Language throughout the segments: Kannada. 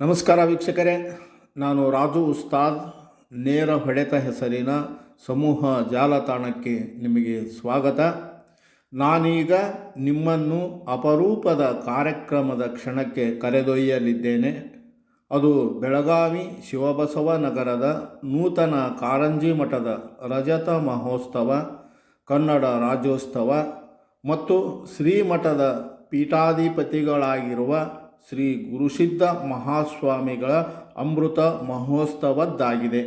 ನಮಸ್ಕಾರ ವೀಕ್ಷಕರೇ, ನಾನು ರಾಜು ಉಸ್ತಾದ್, ನೇರ ಹೊಡೆತ ಹೆಸರಿನ ಸಮೂಹ ಜಾಲತಾಣಕ್ಕೆ ನಿಮಗೆ ಸ್ವಾಗತ. ನಾನೀಗ ನಿಮ್ಮನ್ನು ಅಪರೂಪದ ಕಾರ್ಯಕ್ರಮದ ಕ್ಷಣಕ್ಕೆ ಕರೆದೊಯ್ಯಲಿದ್ದೇನೆ. ಅದು ಬೆಳಗಾವಿ ಶಿವಬಸವ ನಗರದ ನೂತನ ಕಾರಂಜಿ ಮಠದ ರಜತ ಮಹೋತ್ಸವ, ಕನ್ನಡ ರಾಜ್ಯೋತ್ಸವ ಮತ್ತು ಶ್ರೀಮಠದ ಪೀಠಾಧಿಪತಿಗಳಾಗಿರುವ ಶ್ರೀ ಗುರುಸಿದ್ಧ ಮಹಾಸ್ವಾಮಿಗಳ ಅಮೃತ ಮಹೋತ್ಸವದ್ದಾಗಿದೆ.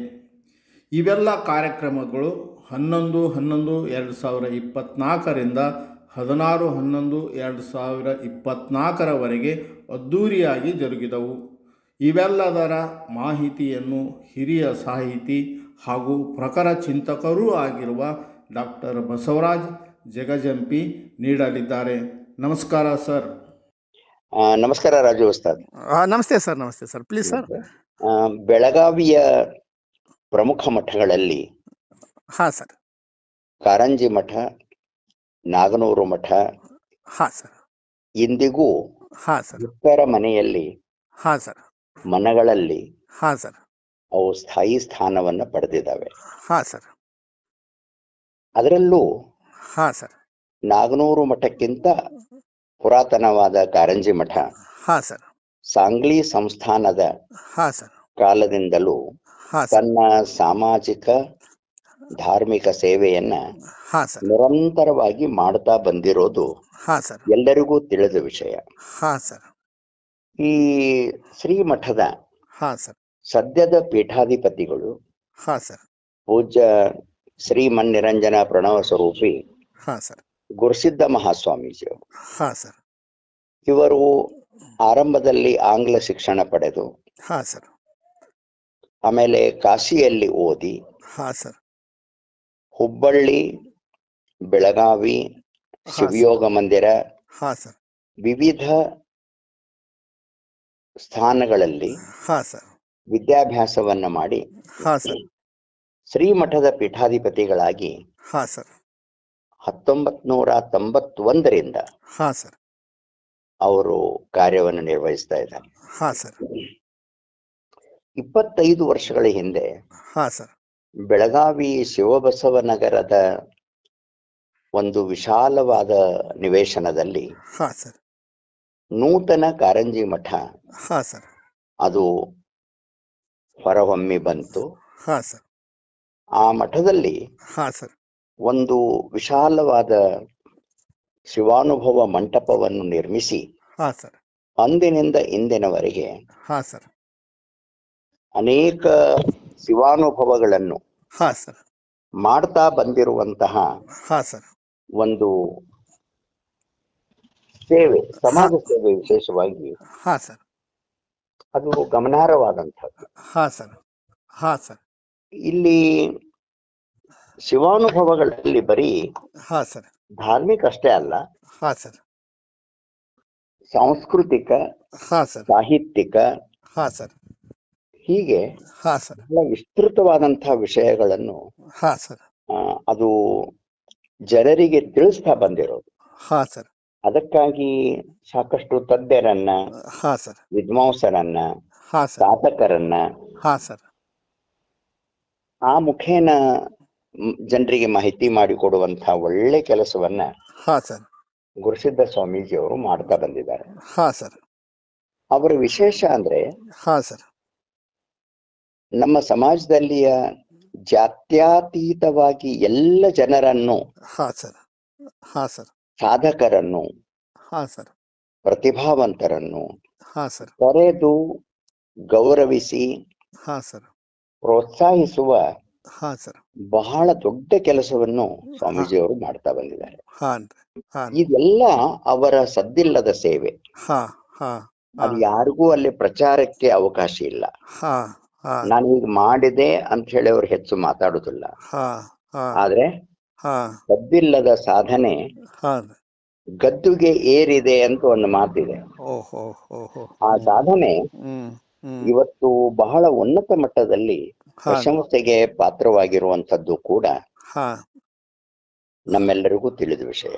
ಇವೆಲ್ಲ ಕಾರ್ಯಕ್ರಮಗಳು ಹನ್ನೊಂದು ಹನ್ನೊಂದು, ಎರಡು ಸಾವಿರ ಇಪ್ಪತ್ತ್ನಾಲ್ಕರಿಂದ ಹದಿನಾರು, ಹನ್ನೊಂದು, ಎರಡು ಸಾವಿರ ಇಪ್ಪತ್ತ್ನಾಲ್ಕರವರೆಗೆ ಅದ್ಧೂರಿಯಾಗಿ ಜರುಗಿದವು. ಇವೆಲ್ಲದರ ಮಾಹಿತಿಯನ್ನು ಹಿರಿಯ ಸಾಹಿತಿ ಹಾಗೂ ಪ್ರಖರ ಚಿಂತಕರೂ ಆಗಿರುವ ಡಾಕ್ಟರ್ ಬಸವರಾಜ್ ಜಗಜಂಪಿ ನೀಡಲಿದ್ದಾರೆ. ನಮಸ್ಕಾರ ಸರ್. ಆ, ನಮಸ್ಕಾರ ರಾಜು ಉಸ್ತಾದ್. ಆ, ನಮಸ್ತೆ ಸರ್ ನಮಸ್ತೆ ಸರ್. ಪ್ಲೀಸ್ ಸರ್ ಆ, ಬೆಳಗಾವಿಯ ಪ್ರಮುಖ ಮಠಗಳಲ್ಲಿ ಹಾ ಸರ್. ಕಾರಂಜಿ ಮಠ ನಾಗನೂರು ಮಠ ಹಾ ಸರ್. ಇಂದಿಗೂ ಹಾ ಸರ್. ಭಕ್ತರ ಮನೆಯಲ್ಲಿ ಹಾ ಸರ್. ಮನಗಳಲ್ಲಿ ಹಾ ಸರ್. ಅವು ಸ್ಥಾಯಿ ಸ್ಥಾನವನ್ನ ಪಡೆದಿದ್ದಾವೆ. ಹಾ ಸರ್. ಅದರಲ್ಲೂ ಹಾ ಸರ್. ನಾಗನೂರು ಮಠಕ್ಕಿಂತ ಪುರಾತನವಾದ ಕಾರಂಜಿ ಮಠ. ಹಾ ಸರ್. ಸಾಂಗ್ಲಿ ಸಂಸ್ಥಾನದ ಹಾ ಸರ್. ಕಾಲದಿಂದಲೂ ಹಾ ಸರ್. ತನ್ನ ಸಾಮಾಜಿಕ ಧಾರ್ಮಿಕ ಸೇವೆಯನ್ನ ಹಾ ಸರ್. ನಿರಂತರವಾಗಿ ಮಾಡ್ತಾ ಬಂದಿರೋದು ಹಾ ಸರ್. ಎಲ್ಲರಿಗೂ ತಿಳಿದ ವಿಷಯ. ಹಾ ಸರ್. ಈ ಶ್ರೀಮಠದ ಹಾ ಸರ್. ಸದ್ಯದ ಪೀಠಾಧಿಪತಿಗಳು ಹಾ ಸರ್. ಪೂಜ್ಯ ಶ್ರೀಮನ್ ನಿರಂಜನ ಪ್ರಣವ ಸ್ವರೂಪಿ ಹಾ ಸರ್. ಗುರುಸಿದ್ಧ ಮಹಾಸ್ವಾಮೀಜಿಯವರು ಹಾ ಸರ್. ಇವರು ಆರಂಭದಲ್ಲಿ ಆಂಗ್ಲ ಶಿಕ್ಷಣ ಪಡೆದು ಹಾ ಸರ್. ಆಮೇಲೆ ಕಾಶಿಯಲ್ಲಿ ಓದಿ ಹಾ ಸರ್. ಹುಬ್ಬಳ್ಳಿ ಬೆಳಗಾವಿ ಶಿವಯೋಗ ಮಂದಿರ ಹಾ ಸರ್. ವಿವಿಧ ಸ್ಥಾನಗಳಲ್ಲಿ ಹಾ ಸರ್. ವಿದ್ಯಾಭ್ಯಾಸವನ್ನ ಮಾಡಿ ಹಾ ಸರ್. ಶ್ರೀಮಠದ ಪೀಠಾಧಿಪತಿಗಳಾಗಿ ಹಾ ಸರ್. ಹತ್ತೊಂಬತ್ ನೂರ ತೊಂಬತ್ತೊಂದರಿಂದ ಹಾ ಸರ್. ಅವರು ಕಾರ್ಯವನ್ನು ನಿರ್ವಹಿಸ್ತಾ ಇದ್ದಾರೆ. ಹಾ ಸರ್. ಇಪ್ಪತ್ತೈದು ವರ್ಷಗಳ ಹಿಂದೆ ಹಾ ಸರ್. ಬೆಳಗಾವಿ ಶಿವಬಸವ ನಗರದ ಒಂದು ವಿಶಾಲವಾದ ನಿವೇಶನದಲ್ಲಿ ಹಾ ಸರ್. ನೂತನ ಕಾರಂಜಿ ಮಠ ಹಾ ಸರ್. ಅದು ಹೊರಹೊಮ್ಮಿ ಬಂತು. ಹಾ ಸರ್. ಆ ಮಠದಲ್ಲಿ ಹಾ ಸರ್. ಒಂದು ವಿಶಾಲವಾದ ಶಿವಾನುಭವ ಮಂಟಪವನ್ನು ನಿರ್ಮಿಸಿ ಅಂದಿನಿಂದ ಇಂದಿನವರೆಗೆ ಹಾ ಸರ್. ಅನೇಕ ಶಿವಾನುಭವಗಳನ್ನು ಹಾ ಸರ್. ಮಾಡ್ತಾ ಬಂದಿರುವಂತಹ ಒಂದು ಸೇವೆ ಸಮಾಜ ಸೇವೆ ವಿಶೇಷವಾಗಿ ಹಾ ಸರ್. ಅದು ಗಮನಾರ್ಹವಾದಂಥದ್ದು. ಹಾ ಸರ್. ಹಾ ಸರ್. ಇಲ್ಲಿ ಶಿವಾನುಭವಗಳಲ್ಲಿ ಬರೀ ಹಾ ಸರ್ ಧಾರ್ಮಿಕ ಅಷ್ಟೇ ಅಲ್ಲ ಹಾ ಸರ್ ಸಾಂಸ್ಕೃತಿಕ ಹಾ ಸರ್ ಸಾಹಿತ್ಯಿಕ ಹಾ ಸರ್ ಹೀಗೆ ಹಾ ಸರ್ ಬಹಳ ವಿಸ್ತೃತವಾದಂತಹ ವಿಷಯಗಳನ್ನು ಹಾ ಸರ್ ಆ, ಅದು ಜನರಿಗೆ ತಿಳಿಸ್ತಾ ಬಂದಿರೋದು ಹಾ ಸರ್ ಅದಕ್ಕಾಗಿ ಸಾಕಷ್ಟು ತಜ್ಞರನ್ನ ಹಾ ಸರ್ ವಿದ್ವಾಂಸರನ್ನ ಹಾ ಸರ್ ಸಾಧಕರನ್ನ ಹಾ ಸರ್ ಆ ಮುಖೇನ ಜನರಿಗೆ ಮಾಹಿತಿ ಮಾಡಿಕೊಡುವಂತಹ ಒಳ್ಳೆ ಕೆಲಸವನ್ನ ಹಾ ಸರ್. ಗುರುಸಿದ್ಧ ಸ್ವಾಮೀಜಿ ಅವರು ಮಾಡ್ತಾ ಬಂದಿದ್ದಾರೆ. ಹಾ ಸರ್. ಅವರ ವಿಶೇಷ ಅಂದ್ರೆ ಹಾ ಸರ್. ನಮ್ಮ ಸಮಾಜದಲ್ಲಿಯ ಜಾತ್ಯತೀತವಾಗಿ ಎಲ್ಲ ಜನರನ್ನು ಹಾ ಸರ್. ಹಾ ಸರ್. ಸಾಧಕರನ್ನು ಹಾ ಸರ್. ಪ್ರತಿಭಾವಂತರನ್ನು ಹಾ ಸರ್. ಕರೆದು ಗೌರವಿಸಿ ಹಾ ಸರ್. ಪ್ರೋತ್ಸಾಹಿಸುವ ಹಾ ಸರ್. ಬಹಳ ದೊಡ್ಡ ಕೆಲಸವನ್ನು ಸ್ವಾಮೀಜಿಯವರು ಮಾಡ್ತಾ ಬಂದಿದ್ದಾರೆ. ಇದೆಲ್ಲ ಅವರ ಸದ್ದಿಲ್ಲದ ಸೇವೆ. ಅದು ಯಾರಿಗೂ ಅಲ್ಲಿ ಪ್ರಚಾರಕ್ಕೆ ಅವಕಾಶ ಇಲ್ಲ. ನಾನು ಈಗ ಮಾಡಿದೆ ಅಂತ ಹೇಳಿ ಅವ್ರು ಹೆಚ್ಚು ಮಾತಾಡುದಿಲ್ಲ. ಆದ್ರೆ ಸದ್ದಿಲ್ಲದ ಸಾಧನೆ ಗದ್ದುಗೆ ಏರಿದೆ ಅಂತ ಒಂದು ಮಾತಿದೆ. ಆ ಸಾಧನೆ ಇವತ್ತು ಬಹಳ ಉನ್ನತ ಮಟ್ಟದಲ್ಲಿ ಪ್ರಶಂಸೆಗೆ ಪಾತ್ರವಾಗಿರುವಂತದ್ದು ಕೂಡ ನಮ್ಮೆಲ್ಲರಿಗೂ ತಿಳಿದ ವಿಷಯ.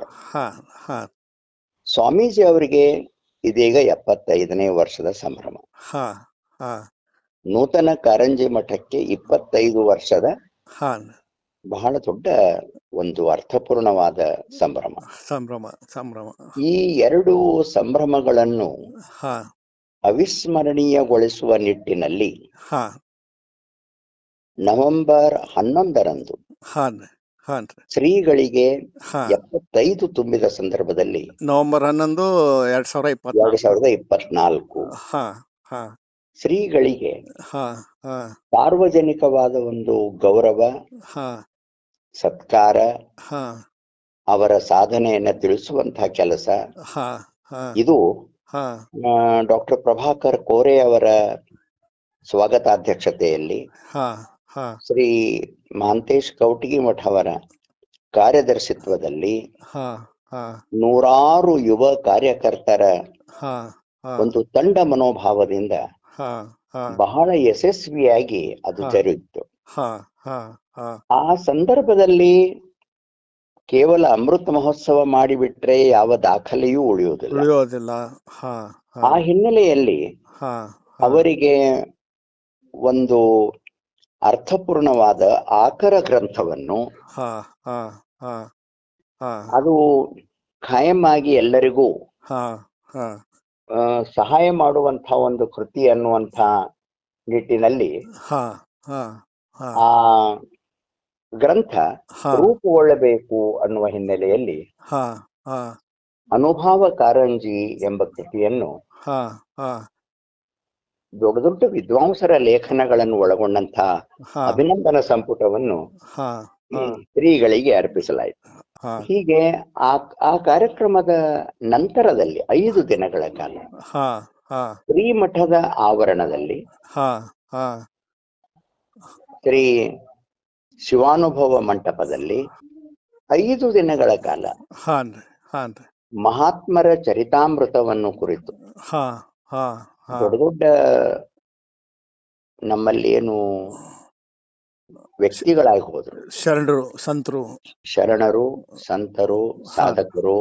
ಸ್ವಾಮೀಜಿ ಅವರಿಗೆ ಇದೀಗ ಎಪ್ಪತ್ತೈದನೇ ವರ್ಷದ ಸಂಭ್ರಮ. ನೂತನ ಕಾರಂಜಿ ಮಠಕ್ಕೆ ಇಪ್ಪತ್ತೈದು ವರ್ಷದ ಬಹಳ ದೊಡ್ಡ ಒಂದು ಅರ್ಥಪೂರ್ಣವಾದ ಸಂಭ್ರಮ. ಸಂಭ್ರಮ ಸಂಭ್ರಮ. ಈ ಎರಡು ಸಂಭ್ರಮಗಳನ್ನು ಅವಿಸ್ಮರಣೀಯಗೊಳಿಸುವ ನಿಟ್ಟಿನಲ್ಲಿ ನವೆಂಬರ್ ಹನ್ನೊಂದರಂದು ಶ್ರೀಗಳಿಗೆ ಎಪ್ಪತ್ತೈದು ತುಂಬಿದ ಸಂದರ್ಭದಲ್ಲಿ ನವೆಂಬರ್ ಹನ್ನೊಂದು ಎರಡ್ ಸಾವಿರದ ಎರಡು ಇಪ್ಪತ್ನಾಲ್ಕು. ಸಾವಿರದ ಇಪ್ಪತ್ನಾಲ್ಕು ಶ್ರೀಗಳಿಗೆ ಸಾರ್ವಜನಿಕವಾದ ಒಂದು ಗೌರವ ಸತ್ಕಾರ ಅವರ ಸಾಧನೆಯನ್ನ ತಿಳಿಸುವಂತಹ ಕೆಲಸ. ಇದು ಡಾಕ್ಟರ್ ಪ್ರಭಾಕರ್ ಕೋರೆ ಅವರ ಸ್ವಾಗತಾಧ್ಯಕ್ಷತೆಯಲ್ಲಿ ಶ್ರೀ ಮಾಂತೇಶ್ ಕೌಟಿಗಿ ಮಠ ಅವರ ಕಾರ್ಯದರ್ಶಿತ್ವದಲ್ಲಿ ನೂರಾರು ಯುವ ಕಾರ್ಯಕರ್ತರ ಒಂದು ತಂಡ ಮನೋಭಾವದಿಂದ ಬಹಳ ಯಶಸ್ವಿಯಾಗಿ ಅದು. ಜರುಗಿತು. ಆ ಸಂದರ್ಭದಲ್ಲಿ ಕೇವಲ ಅಮೃತ ಮಹೋತ್ಸವ ಮಾಡಿಬಿಟ್ರೆ ಯಾವ ದಾಖಲೆಯೂ ಉಳಿಯುವುದಿಲ್ಲ. ಆ ಹಿನ್ನೆಲೆಯಲ್ಲಿ ಅವರಿಗೆ ಒಂದು ಅರ್ಥಪೂರ್ಣವಾದ ಆಕರ ಗ್ರಂಥವನ್ನು ಅದು ಖಾಯಂ ಆಗಿ ಎಲ್ಲರಿಗೂ ಸಹಾಯ ಮಾಡುವಂತ ಒಂದು ಕೃತಿ ಅನ್ನುವಂತ ನಿಟ್ಟಿನಲ್ಲಿ ಆ ಗ್ರಂಥ ರೂಪುಗೊಳ್ಳಬೇಕು ಅನ್ನುವ ಹಿನ್ನೆಲೆಯಲ್ಲಿ ಅನುಭಾವ ಕಾರಂಜಿ ಎಂಬ ಕೃತಿಯನ್ನು ದೊಡ್ಡ ದೊಡ್ಡ ವಿದ್ವಾಂಸರ ಲೇಖನಗಳನ್ನು ಒಳಗೊಂಡಂತ ಹಾ. ಅಭಿನಂದನ ಸಂಪುಟವನ್ನು ಸ್ತ್ರೀಗಳಿಗೆ ಶ್ರೀಗಳಿಗೆ ಅರ್ಪಿಸಲಾಯಿತು ಹೀಗೆ ಆ ಆ ಕಾರ್ಯಕ್ರಮದ ನಂತರದಲ್ಲಿ ಐದು ದಿನಗಳ ಕಾಲ ಶ್ರೀ ಮಠದ ಆವರಣದಲ್ಲಿ ಶ್ರೀ ಶಿವಾನುಭವ ಮಂಟಪದಲ್ಲಿ ಐದು ದಿನಗಳ ಕಾಲ ಮಹಾತ್ಮರ ಚರಿತಾಮೃತವನ್ನು ಕುರಿತು ದೊಡ್ಡ ದೊಡ್ಡ ನಮ್ಮಲ್ಲಿ ಏನು ವ್ಯಕ್ತಿಗಳಾಗಿ ಹೋದ್ರು ಶರಣರು ಸಂತರು. ಶರಣರು ಸಂತರು ಸಾಧಕರು.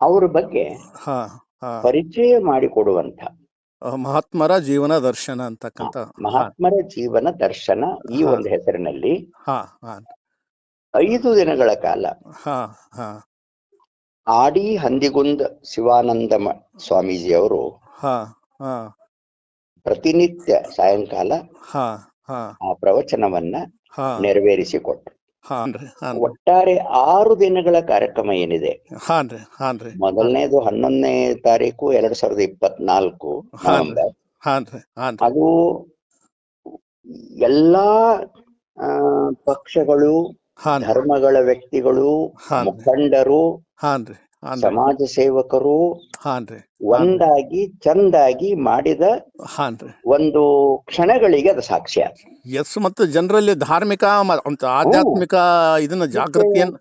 ಅವ್ರ ಬಗ್ಗೆ ಪರಿಚಯ ಮಾಡಿಕೊಡುವಂತ ಮಹಾತ್ಮರ ಜೀವನ ದರ್ಶನ ಅಂತಕ್ಕಂತ ಮಹಾತ್ಮರ ಜೀವನ ದರ್ಶನ ಈ. ಒಂದು ಹೆಸರಿನಲ್ಲಿ ಐದು ದಿನಗಳ ಕಾಲ ಆಡಿ ಹಂದಿಗುಂದ ಶಿವಾನಂದ ಸ್ವಾಮೀಜಿ ಸ್ವಾಮೀಜಿಯವರು ಹಾ ಹಾ. ಪ್ರತಿನಿತ್ಯ ಸಾಯಂಕಾಲ ಹಾ ಹಾ. ಆ ಪ್ರವಚನವನ್ನ ಹಾ. ನೆರವೇರಿಸಿಕೊಟ್ರು ಹಾನ್ರಿ ಹಾನ್ರಿ ಒಟ್ಟಾರೆ ಆರು ದಿನಗಳ ಕಾರ್ಯಕ್ರಮ ಏನಿದೆ? ಹಾನ್ರಿ ಹಾನ್ರಿ ಮೊದಲನೇದು ಹನ್ನೊಂದನೇ ತಾರೀಕು ಎರಡ್ ಸಾವಿರದ ಇಪ್ಪತ್ನಾಲ್ಕು ನವೆಂಬರ್. ಹಾನ್ರಿ ಹಾನ್ರಿ ಅದು ಎಲ್ಲಾ ಆ, ಪಕ್ಷಗಳು ಹಾನ್ರಿ ಧರ್ಮಗಳ ವ್ಯಕ್ತಿಗಳು ಹಾನ್ರಿ ಮುಖಂಡರು ಹಾನ್ರಿ ಸಮಾಜ ಸೇವಕರು ಹಾನ್ರಿ. ಒಂದಾಗಿ ಚಂದಾಗಿ ಮಾಡಿದ ಒಂದು ಕ್ಷಣಗಳಿಗೆ ಅದು ಸಾಕ್ಷಿ ಎಸ್ ಮತ್ತು ಜನರಲ್ಲಿ ಧಾರ್ಮಿಕ ಆಧ್ಯಾತ್ಮಿಕ ಇದನ್ನ ಜಾಗೃತಿಯನ್ನ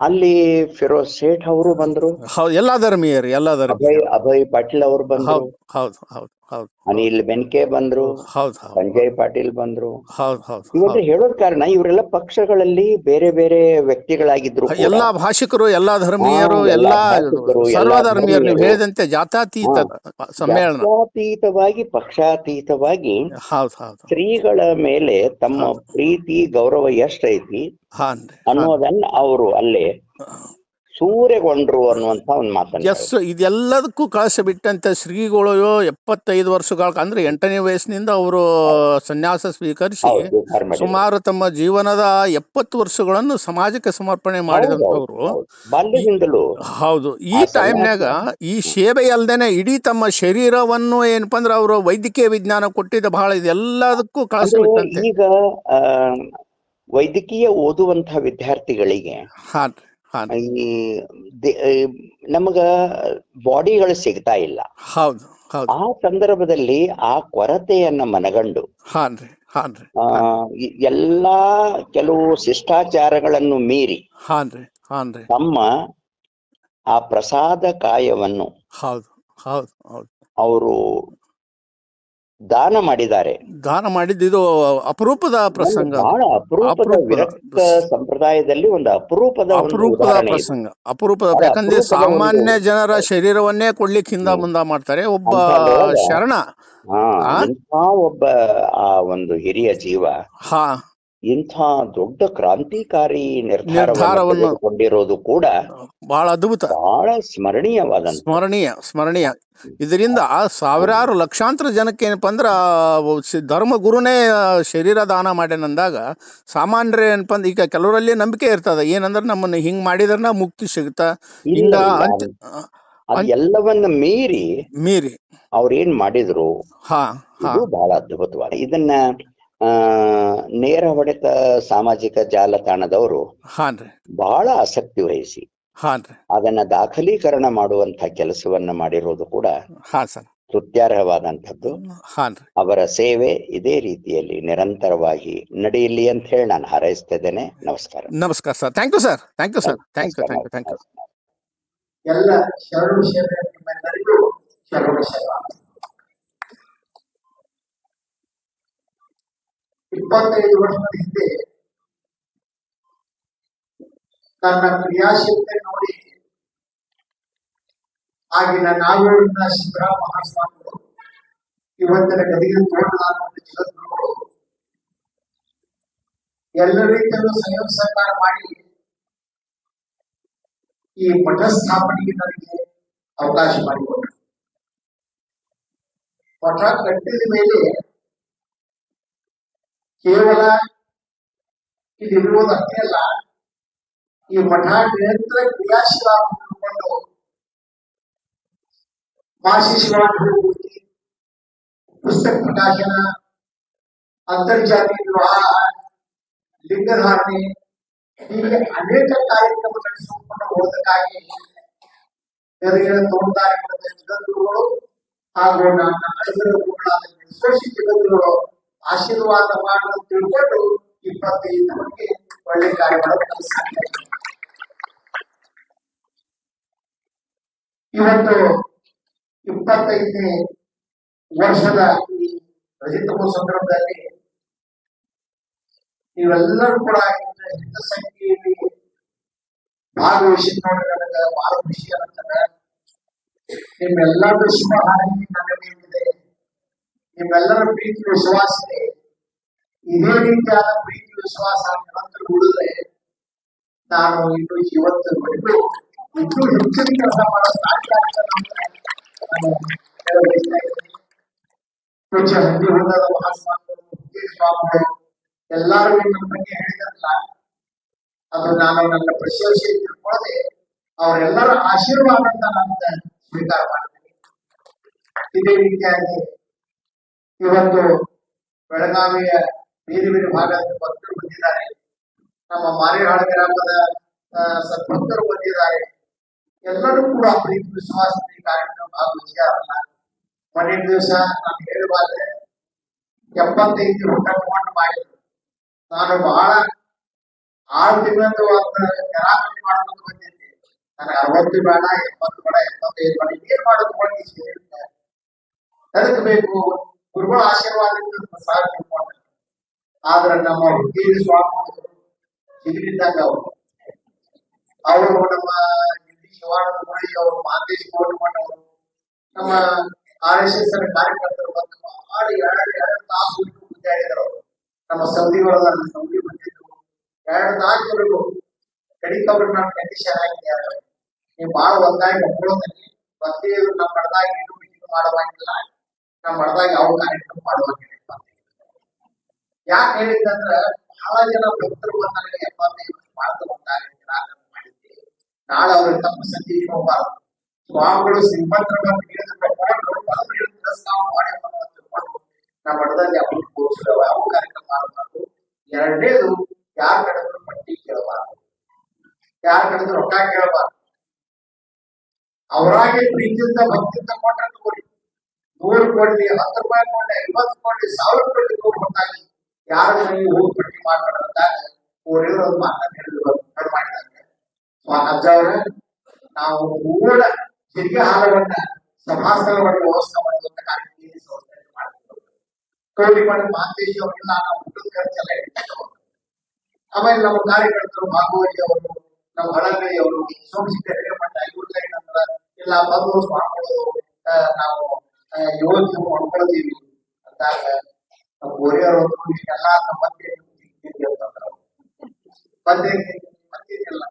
ಅಲ್ಲಿ ಫಿರೋಜ್ ಸೇಠ್ ಅವರು ಬಂದ್ರು. ಹೌದು ಎಲ್ಲಾ ಧರ್ಮೀಯರು ಎಲ್ಲಾ ಅಭಯ್ ಧರ್ಮೀಯರು. ಅಭಯ್ ಪಾಟೀಲ್ ಅವರು ಬಂದ್ರು. ಹೌದು ಹೌದು. ಹೌದು. ಇಲ್ಲಿ ಅನಿಲ್ ಬೆನ್ಕೆ ಬಂದ್ರು ಹೌದು ಸಂಜಯ್ ಪಾಟೀಲ್ ಬಂದ್ರು. ಹೌದು ಹೌದು ಇವತ್ತು ಹೇಳೋದ್ ಕಾರಣ ಇವರೆಲ್ಲ ಪಕ್ಷಗಳಲ್ಲಿ ಬೇರೆ ಬೇರೆ ವ್ಯಕ್ತಿಗಳಾಗಿದ್ರು ಎಲ್ಲಾ ಭಾಷಿಕರು ಎಲ್ಲಾ ಧರ್ಮೀಯರು ಎಲ್ಲಾ ಎಲ್ಲಾ ಭಾಷಿಕರು, ಎಲ್ಲಾ ಸರ್ವ ಧರ್ಮೀಯರು. ನೀವು ಹೇಳಿದಂತೆ ಜಾತಾತೀತ ಸಮ್ಮೇಳನ. ಜಾತಾತೀತವಾಗಿ ಪಕ್ಷಾತೀತವಾಗಿ ಹೌದು ಹೌದು. ಸ್ತ್ರೀಗಳ ಮೇಲೆ ತಮ್ಮ ಪ್ರೀತಿ ಗೌರವ ಎಷ್ಟೈತಿ ಅನ್ನೋದನ್ನ ಅವರು ಅಲ್ಲಿ ಸೂರೆಗೊಂಡ್ರು ಅನ್ನುವಂತ ಒಂದು ಮಾತನ್ನ ಎಸ್ ಇದೆಲ್ಲದಕ್ಕೂ ಕಳಸ ಬಿಟ್ಟಂತೆ ಶ್ರೀಗಳು ಎಪ್ಪತ್ತೈದು ವರ್ಷಗಳ ಅಂದ್ರೆ ಎಂಟನೇ ವಯಸ್ಸಿನಿಂದ ಅವರು ಸನ್ಯಾಸ ಸ್ವೀಕರಿಸಿ ಸುಮಾರು ತಮ್ಮ ಜೀವನದ ಎಪ್ಪತ್ತು ವರ್ಷಗಳನ್ನು ಸಮಾಜಕ್ಕೆ ಸಮರ್ಪಣೆ ಮಾಡಿದಂತವ್ರು ಹೌದು. ಈ ಟೈಮ್ನಾಗ ಈ ಸೇವೆ ಅಲ್ಲದೇನೆ ಇಡೀ ತಮ್ಮ ಶರೀರವನ್ನು ಏನಪ್ಪಾ ಅಂದ್ರೆ ಅವರು ವೈದ್ಯಕೀಯ ವಿಜ್ಞಾನ ಕೊಟ್ಟಿದ್ದ ಬಹಳ ಇದೆಲ್ಲದಕ್ಕೂ ಕಳಸ ಬಿಟ್ಟಂತೆ ಈಗ ವೈದ್ಯಕೀಯ ಓದುವಂತಹ ವಿದ್ಯಾರ್ಥಿಗಳಿಗೆ ಈ ನಮಗ ಬಾಡಿಗಳು ಸಿಗ್ತಾ ಇಲ್ಲ. ಹೌದು ಆ ಸಂದರ್ಭದಲ್ಲಿ ಆ ಕೊರತೆಯನ್ನ ಮನಗಂಡು. ಎಲ್ಲಾ ಕೆಲವು ಶಿಷ್ಟಾಚಾರಗಳನ್ನು ಮೀರಿ ತಮ್ಮ ಆ ಪ್ರಸಾದ ಕಾಯವನ್ನು ಅವರು ದಾನ ಮಾಡಿದ್ದಾರೆ. ದಾನ ಮಾಡಿದ್ದು ಇದು ಅಪರೂಪದ ಪ್ರಸಂಗ. ಬಹಳ ಅಪರೂಪದ ವಿರಕ್ತ ಸಂಪ್ರದಾಯದಲ್ಲಿ ಒಂದು ಅಪರೂಪದ ಅಪರೂಪದ ಪ್ರಸಂಗ. ಅಪರೂಪದ ಯಾಕಂದ್ರೆ ಸಾಮಾನ್ಯ ಜನರ ಶರೀರವನ್ನೇ ಕೊಡ್ಲಿಕ್ಕೆ ಹಿಂದ. ಮುಂದ ಮಾಡ್ತಾರೆ ಒಬ್ಬ ಶರಣ? ಒಬ್ಬ ಆ ಒಂದು ಹಿರಿಯ ಜೀವ ಹಾ. ಇಂಥ ದೊಡ್ಡ ಕ್ರಾಂತಿಕಾರಿ ನಿರ್ಧಾರವನ್ನು ಕೊಂಡಿರೋದು ಕೂಡ ಬಹಳ ಅದ್ಭುತ. ಬಹಳ ಸ್ಮರಣೀಯವಾದ ಸ್ಮರಣೀಯ ಸ್ಮರಣೀಯ. ಇದರಿಂದ ಸಾವಿರಾರು ಲಕ್ಷಾಂತರ ಜನಕ್ಕೆ ಏನಪ್ಪಾ ಅಂದ್ರ ಧರ್ಮ ಗುರುನೇ ಶರೀರ ದಾನ ಮಾಡ್ಯಾನಂದಾಗ ಸಾಮಾನ್ಯರ ಏನಪ್ಪ ಅಂದ್ರೆ ಈಗ ಕೆಲವರಲ್ಲಿ ನಂಬಿಕೆ ಇರ್ತದ. ಏನಂದ್ರ ನಮ್ಮನ್ನ ಹಿಂಗ್ ಮಾಡಿದ್ರ ಮುಕ್ತಿ ಸಿಗುತ್ತ? ಇಲ್ಲ, ಅಂತ ಎಲ್ಲವನ್ನ ಮೀರಿ ಮೀರಿ. ಅವ್ರೇನ್ ಮಾಡಿದ್ರು? ಹಾ ಬಹಳ ಅದ್ಭುತವಾದ. ಇದನ್ನ ಆ ನೇರ ಹೊಡೆತ ಸಾಮಾಜಿಕ ಜಾಲತಾಣದವರು ಬಹಳ ಆಸಕ್ತಿ ವಹಿಸಿ. ಅದನ್ನ ದಾಖಲೀಕರಣ ಮಾಡುವಂತ ಕೆಲಸವನ್ನ ಮಾಡಿರೋದು ಕೂಡ ಹಾನ್ರಿ. ಅವರ ಸೇವೆ ಇದೇ ರೀತಿಯಲ್ಲಿ ನಿರಂತರವಾಗಿ ನಡೆಯಲಿ ಅಂತ ಹೇಳಿ ನಾನು ಹಾರೈಸ್ತಿದ್ದೇನೆ. ನಮಸ್ಕಾರ. ನಮಸ್ಕಾರ sir. Thank you sir thank you sir thank you thank you thank you ಎಲ್ಲ ಶರಣು ಶರಣ ನಿಮ್ಮೆಲ್ಲರಿಗೂ ಶರಣು ಶರಣ ಇಪ್ಪತ್ತೈದು ವರ್ಷದ ಹಿಂದೆ ತನ್ನ ಕ್ರಿಯಾಶೀಲತೆ ನೋಡಿ ಆಗಿನ ನಾಗೂರಿನ ಸಿದ್ದರಾಮ ಮಹಾಸ್ವಾಮಿಗಳು ಇವತ್ತಿನ ಗದಿಗೆ ಜಗದ್ಗುರುಗಳು ಎಲ್ಲ ರೀತಿಯಲ್ಲೂ ಸಹಯೋಗ ಸಹಕಾರ ಮಾಡಿ ಈ ಮಠ ಸ್ಥಾಪನೆಗೆ ನನಗೆ ಅವಕಾಶ ಮಾಡಿಕೊಟ್ಟರು. ಮಠ ಕಟ್ಟಿದ ಮೇಲೆ ಕೇವಲ ಇಲ್ಲಿರುವುದು ಅಲ್ಲ, ಈ ಮಠ ನಿರಂತರ ಕ್ರಿಯಾಶೀಲ ಮಾಡಿಕೊಂಡು ಮಾಸಿ ಪುಸ್ತಕ ಪ್ರಕಾಶನ ಅಂತರ್ಜಾತಿ ವಿವಾಹ, ಲಿಂಗಧಾರಣೆ, ಹೀಗೆ ಅನೇಕ ಕಾರ್ಯಕ್ರಮ ನಡೆಸಿಕೊಂಡು ಹೋದಕ್ಕಾಗಿ ಗದಗಿನ ತೋಟದಾರಿಗಳ ಜಗದ್ಗುರುಗಳು ಹಾಗೂ ನನ್ನ ಅಳಿದರ ಗುರುಗಳಾದ ಸೋಷಿ ಜಗದ್ಗುರುಗಳು ಆಶೀರ್ವಾದ ಮಾಡಲು ತಿಳ್ಕೊಂಡು ಇಪ್ಪತ್ತೈದು ನಮಗೆ ಒಳ್ಳೆ ಕಾರ್ಯಗಳನ್ನು ಇವತ್ತು ಇಪ್ಪತ್ತೈದನೇ ವರ್ಷದ ಈ ರಜತಮು ಸಂದರ್ಭದಲ್ಲಿ ನೀವೆಲ್ಲರೂ ಕೂಡ ಇದರ ಹಿತಸಂಖ್ಯೆಯಲ್ಲಿ ಭಾಗವಹಿಸಿದ ನೋಡಿ, ನನಗೆ ಬಹಳ ಖುಷಿ ನಿಮ್ಮೆಲ್ಲರೂ ಶುಭ ಹಾರೈಕೆ ನನ್ನ ಮೇಲಿದೆ ನಿಮ್ಮೆಲ್ಲರ ಪ್ರೀತಿ ವಿಶ್ವಾಸ ಇದೆ ಇದೇ ರೀತಿಯಾದ ಪ್ರೀತಿ ವಿಶ್ವಾಸ ನಿರಂತರ ಉಳಿದ್ರೆ ನಾನು ಇನ್ನು ಇವತ್ತಿನವರೆಗೂ ಇನ್ನೂ ಹೆಚ್ಚಿನ ಕೆಲಸ ಮಾಡೋ ಸಾಧ್ಯ ಆಗ್ತದೆ ಅಂತ ನಾನು ಹೇಳಬಯಸ್ತಾ ಇದ್ದೀನಿ ಪೂಜ್ಯ ಹಂದಿಹೊಂಡದ ಮಹಾಸ್ವಾಮಿಗಳು ಹುಕ್ಕೇರಿ ಸ್ವಾಮಿಗಳು ಎಲ್ಲರೂ ನಮ್ಮ ಬಗ್ಗೆ ಹೇಳಿದ್ರಲ್ಲ ಅದು ನಾನು ನನ್ನ ಪ್ರಶಂಸೆ ತಿಳ್ಕೊಳ್ಳದೆ ಅವರೆಲ್ಲರ ಆಶೀರ್ವಾದ ಅಂತ ನಾನು ಸ್ವೀಕಾರ ಮಾಡ್ತೀನಿ ಇದೇ ರೀತಿಯಾಗಿ ಇವತ್ತು ಬೆಳಗಾವಿಯ ಬೇರೆ ಬೇರೆ ಭಾಗದ ಭಕ್ತರು ಬಂದಿದ್ದಾರೆ. ನಮ್ಮ ಮಾರಿಹಾಳ ಗ್ರಾಮದ ಸದ್ಭಕ್ತರು ಬಂದಿದ್ದಾರೆ. ಎಲ್ಲರೂ ಕೂಡ ಪ್ರೀತಿ ವಿಶ್ವಾಸದ ಈ ಕಾರ್ಯಕ್ರಮ ಭಾಗವಹಿಸಿದಾರಲ್ಲ ಮನೆ ದಿವಸ ನಾನು ಹೇಳುವಾದ್ರೆ ಎಪ್ಪತ್ತೈದು ತಗೊಂಡು ಮಾಡಿದ್ರು. ನಾನು ಬಹಳ ಆರು ತಿಂಗಳಂದು ಕರಾಮತಿ ಮಾಡ್ಕೊಂಡು ಬಂದಿದ್ದೆ. ನನಗೆ ಅರವತ್ತು ಬೇಡ ಎಪ್ಪತ್ತು ಬೇಡ ಎಪ್ಪತ್ತೈದು ಬೇಡ, ಏನ್ ಮಾಡೋದು? ಮಾಡಿ ಅದಕ್ಕೆ ಬೇಕು ಗುರುಗಳ ಆಶೀರ್ವಾದದಿಂದ ಸಾಲ ತಿಳ್ಕೊಂಡ್ರೆ ಆದ್ರೆ ನಮ್ಮ ಹುಕ್ಕೇರಿ ಸ್ವಾಮಿ ಸಿಗಲಿದ್ದಾಗ ಅವರು ಅವರು ನಮ್ಮ ಶಿವಾನಂದ ಅವರು ಅವರು ಮಾತೇಶ್ ಮಾಡವರು ನಮ್ಮ ಆರ್ ಎಸ್ ಎಸ್ ಕಾರ್ಯಕರ್ತರು ಬಂದು ಬಹಳ ಎರಡು ಎರಡು ತಾಸು ಮುದ್ದಾಡಿದ್ರು ಅವರು. ನಮ್ಮ ಸೌದಿಗಳ ಸೌದಿ ಬಂದಿದ್ರು ಎರಡು ತಾಸುವರೆಗೂ ಕಡಿತವ್ರಿಗೆ ನಮ್ಮ ಕಂಡೀಷನ್ ಹಾಕಿದ್ದಾರೆ ನೀವು ಬಹಳ ಒಂದಾಗಿ ಒಪ್ಕೊಳ್ಳೋದಲ್ಲಿ ಒಂದೇ ನಮ್ಮ ಮಠದಾಗ ಏನು ಮೀಟಿಂಗ್ ನಮ್ಮ ಮಠದಾಗ ಯಾವ ಕಾರ್ಯಕ್ರಮ ಮಾಡುವಾಗ ಯಾಕೆ ಹೇಳಿದ್ರೆ ಬಹಳ ಜನ ಭಕ್ತರು ಬಂದಾಗ ಭಾರತ ಬಂದಾಗ ನಿರಾಕರಣೆ ಮಾಡಿದ್ವಿ ನಾಳೆ ಅವ್ರಿಗೆ ತಮ್ಮ ಸಂದೇಶ ಹೋಗಬಾರದು ಸ್ವಾಮಿಗಳು ಶ್ರೀಮಂತರ ಬಂದು ತಿಳ್ಕೊಂಡು ನಮ್ಮ ಮಠದಲ್ಲಿ ಅವರು ತೋರಿಸಿದವ ಯಾವ ಕಾರ್ಯಕ್ರಮ ಮಾಡಬಾರ್ದು. ಎರಡನೇದು, ಯಾರ ಕಡೆದ್ರು ಪಟ್ಟಿ ಕೇಳಬಾರದು. ಯಾರ ಕಡೆದ್ರು ರೊಕ್ಕ ಕೇಳಬಾರದು. ಅವರಾಗಿ ಪ್ರೀತಿಯಿಂದ ಭಕ್ತಿಯಿಂದ ಕೊಟ್ರೆ ತಗೋರಿ ನೂರು ಕೊಡ್ಲಿ ಹತ್ತು ರೂಪಾಯಿ ಕೊಡ್ಲಿ ಐವತ್ತು ಕೊಡ್ಲಿ ಸಾವಿರ ಕೊಡ್ಲಿ ಹೋಗ್ಬಿಟ್ಟಾಗಿ ಯಾರ ಮನೆಗೆ ಹೋಗಿ ಪಟ್ಟಿ ಮಾಡ್ಕೊಂಡಂದಾಗ ಓರಿಯವರು ಒಂದು ಮಾತನ್ನ ಹೇಳಿದ್ರು ನೋಡಿ ಮಾಡಿದಂಗೆ ಅಜ್ಜ ಅವ್ರ ನಾವು ಪೂರ್ಣ ಹಿರಿಯ ಹಾಲವನ್ನ ಸಭಾಸ್ಥಳವನ್ನು ವ್ಯವಸ್ಥೆ ಮಾಡುವಂತ ಕಾರ್ಯಕ್ರಮ ಸಂಸ್ಥೆ ಮಾಡ್ತೀವಿ ಕೋಟಿ ಮಾಡಿ ಮಹಾಂತೇಶ್ ಅವರೆಲ್ಲ ನಾವು ಊಟದ ಖರ್ಚೆಲ್ಲ ಇಟ್ಟಿದ್ದೇವೆ ಆಮೇಲೆ ನಮ್ಮ ಕಾರ್ಯಕರ್ತರು ಭಾಗವಹಿ ಅವರು ನಮ್ಮ ಹಳಗೈ ಅವರು ಸೋಮಶೇಖರ ಹಿರೇಮಠ ಇವ್ರ ನಂತರ ಎಲ್ಲ ಬಂದು ಸ್ವಾಮಿಗಳು ಆ, ಯೋಜನೆ ಮಾಡ್ಕೊಳ್ತೀವಿ ಅಂದಾಗ ಬೋರಿಯವರು ಎಲ್ಲಾ ಮತ್ತೆ ಅಂತಂದ್ರು ಮತ್ತೆ ಮತ್ತೇನಿಲ್ಲ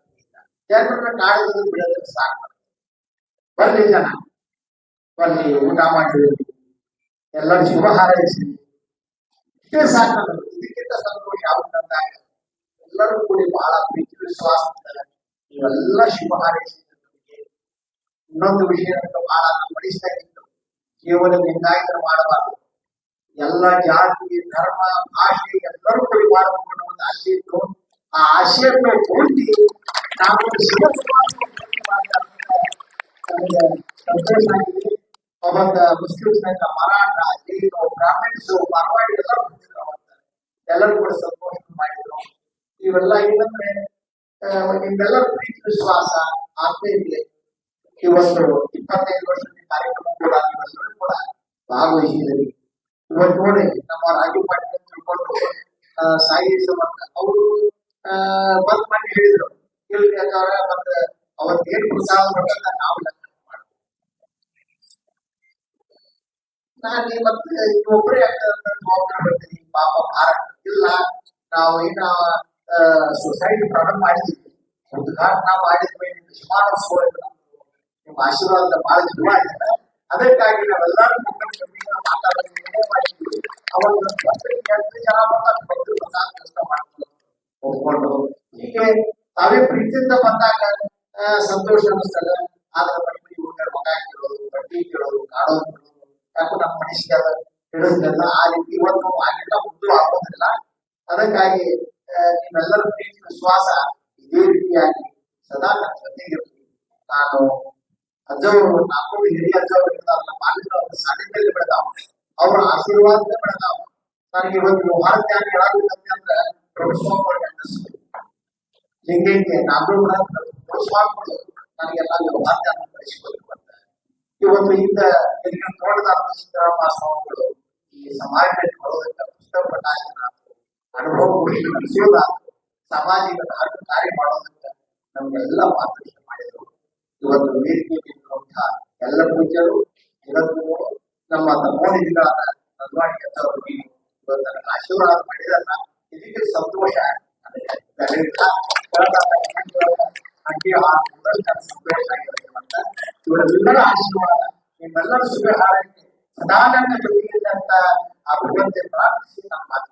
ಜನರನ್ನ ಕಾಡಿದ್ರು ಬಿಡೋದ್ರೆ ಸಾಕು. ಬರ್ಲಿ ಜನ. ಬರ್ಲಿ, ಊಟ ಮಾಡಿ. ಎಲ್ಲರೂ ಶುಭ ಹಾರೈಸಿ ಇಷ್ಟೇ ಸಾಕು. ಇದಕ್ಕಿಂತ ಸಂತೋಷ ಯಾವ್ದಂದಾಗ ಎಲ್ಲರೂ ಕೂಡಿ ಬಹಳ ಪ್ರೀತಿ ವಿಶ್ವಾಸ ನೀವೆಲ್ಲ ಶುಭ ಹಾರೈಸಿದ್ದಕ್ಕೆ ಇನ್ನೊಂದು ವಿಷಯ ಅಂತ ಬಹಳ ನಾನು ಇತ್ತು ಕೇವಲ ಲಿಂಗಾಯತರು ಮಾಡಬಾರದು. ಎಲ್ಲ ಜಾತಿ, ಧರ್ಮ, ಭಾಷೆ ಎಲ್ಲರೂ ಕೂಡಿ ಮಾಡಬೇಕು ಒಂದು ಆಸೆ ಇತ್ತು ಆ ಆಸೆಯನ್ನು ಪೂರ್ತಿ ನಾವು ಅವತ್ತ ಮುಸ್ಲಿಮ್ಸ್ ಮರಾಠ ಜೈನು ಬ್ರಾಹ್ಮಿಣ್ಸ್ ಮಾರ್ವಾಡಿ ಎಲ್ಲರೂ ಬಂದಿದ್ರು ಅವತ್ತ ಎಲ್ಲರೂ ಕೂಡ ಸಂತೋಷ ಮಾಡಿದ್ರು ಇವೆಲ್ಲ ಏನಂದ್ರೆ ನಿಮ್ಗೆಲ್ಲ ಪ್ರೀತಿ ವಿಶ್ವಾಸ, ಆತ್ಮೀಯತೆ. ಇವತ್ತು ಇಪ್ಪತ್ತೈದು ವರ್ಷದ ಕಾರ್ಯಕ್ರಮ ಕೂಡ ನೀವೆಲ್ಲರೂ ಕೂಡ ಭಾಗವಹಿಸಿದ್ರಿ ಇವತ್ತು ನೋಡಿ ನಮ್ಮ ರಾಜು ಪಾಟೀಲ್ ಅಂತ ತಿಳ್ಕೊಂಡು ಆ, ಸಾಯಿ ಸಮರ್ಥ ಅವರು ಬಂದ್ ಮಾಡಿ ಹೇಳಿದ್ರು ಇಲ್ಲಿ ಯಾಕಂದ್ರೆ ಮತ್ತೆ ಅವತ್ತು ಏನ್ ಪ್ರಸಾದ ಬರ್ತದ ನಾವು ಲೆಕ್ಕ ಮಾಡ್ತೀವಿ. ನಾನು ಮತ್ತೆ ಒಬ್ಬರೇ ಜವಾಬ್ದಾರಿ ಬರ್ತೀನಿ ಪಾಪ ಭಾರ ಇಲ್ಲ ನಾವು ಇನ್ನ ಸೊಸೈಟಿ ಪ್ರಾರಂಭ ಮಾಡಿದ್ವಿ ಉದ್ಘಾಟನಾ ಮಾಡಿದ ಮೇಲೆ ಸುಮಾರು ನಿಮ್ಮ ಆಶೀರ್ವಾದ ಬಹಳ ಜೀವ ಅದಕ್ಕಾಗಿ ನಾವೆಲ್ಲರೂ ಮುಖಂಡರು ಮಾತಾಡೋದು ಮಾಡಿದ್ವಿ ಅವಾಗ ಜನ ಒಪ್ಕೊಂಡು ಹೀಗೆ ತಾವೇ ಪ್ರೀತಿಯಿಂದ ಬಂದಾಗ ಸಂತೋಷ ಅನಿಸ್ತದೆ ಆದ್ರೆ ಬಡ್ಡಿ ಊಟ, ಮಗ ಕೇಳೋದು, ಬಡ್ಡಿ ಕೇಳೋದು, ಕಾಡೋದು ಯಾಕೋ ನಮ್ಮ ಮನುಷ್ಯ ಹಿಡಿಸ್ದಲ್ಲ ಆ ರೀತಿ ಇವತ್ತು ಆಗಿಲ್ಲ ಮುಂದೆ ಆಗೋದಿಲ್ಲ. ಅದಕ್ಕಾಗಿ ನಿಮ್ಮೆಲ್ಲರ ಪ್ರೀತಿ ವಿಶ್ವಾಸ ಇದೇ ರೀತಿಯಾಗಿ ಸದಾ ನನ್ನ ಜೊತೆಗಿರ್ತೀವಿ ನಾನು ಅಜ್ಜವರು ನಾಲ್ಕು ಹಿರಿಯ ಅಜ್ಜವರು ಇರ್ತಾರಲ್ಲ ಮಾಲಿಕ ಅವ್ರ ಸಾನ್ನಿಧ್ಯದಲ್ಲಿ ಬೆಳೆದಾವ ಅವರ ಆಶೀರ್ವಾದದಿಂದ ಬೆಳೆದಾವ ನನಗೆ ಇವತ್ತು ವ್ಯವಹಾರ ಜ್ಞಾನ ಹೇಳಾಗುತ್ತೆ ಅಂದ್ರೆ ಪ್ರಭುಸ್ವಾಮಿಗಳು ಅನ್ನಿಸ್ತು ಲಿಂಗೈಕ್ಯ ನಾನು ಕೂಡ ಪ್ರಭುಸ್ವಾಮಿಗಳು ನನಗೆಲ್ಲ ವ್ಯವಹಾರ ಜ್ಞಾನ ಕಲಿಸಿಕೊಟ್ಟು ಅಂತ ಇವತ್ತು ಇಂದ ಎಲ್ಲಿನ ತೋಟದ ಸಿದ್ದರಾಮ ಸ್ವಾಮಿಗಳು ಈ ಸಮಾಜದಲ್ಲಿ ಬರೋದಕ್ಕೆ ಪುಸ್ತಕ ಪ್ರಕಾಶನ ಆಯ್ತು. ಅನುಭವ ಗುರುಗಳು ನಡೆಸೋದಾಯ್ತು ಸಾಮಾಜಿಕ ಧಾರ್ಮಿಕ ಕಾರ್ಯ ಮಾಡೋದಕ್ಕೆ ನಮ್ಗೆಲ್ಲ ಮಾರ್ಗದರ್ಶನ ಮಾಡಿದ್ರು ಇವತ್ತು ವೇದಿಕೆ ಇರುವಂತಹ ಎಲ್ಲ ಪೂಜ್ಯರು ಜಗದ್ಗುರು ನಮ್ಮ ತಮ್ಮೋನಿಧಿಗಳಾದ ನಲ್ವಾಡಿ ಅವರು ಇವತ್ತು ನನಗೆ ಆಶೀರ್ವಾದ ಮಾಡಿದಲ್ಲ ಇದಕ್ಕೆ ಸಂತೋಷ ನನಗೆ ಅದರಿಂದ ಕೇಳ್ದಾಗ ನನಗೆ ಆ ಮೊದಲ ಸಂತೋಷ ಆಗಿರುತ್ತೆ ಅಂತ ಇವರೆಲ್ಲರ ಆಶೀರ್ವಾದ ನಿಮ್ಮೆಲ್ಲರ ಶುಭ ಹಾರೈಕೆ ಸದಾ ನನ್ನ ಜೊತೆಗಿದ್ದಂತ ಆ ಭಗವಂತ ಪ್ರಾರ್ಥಿಸಿ ನಮ್ಮ ಮಾತು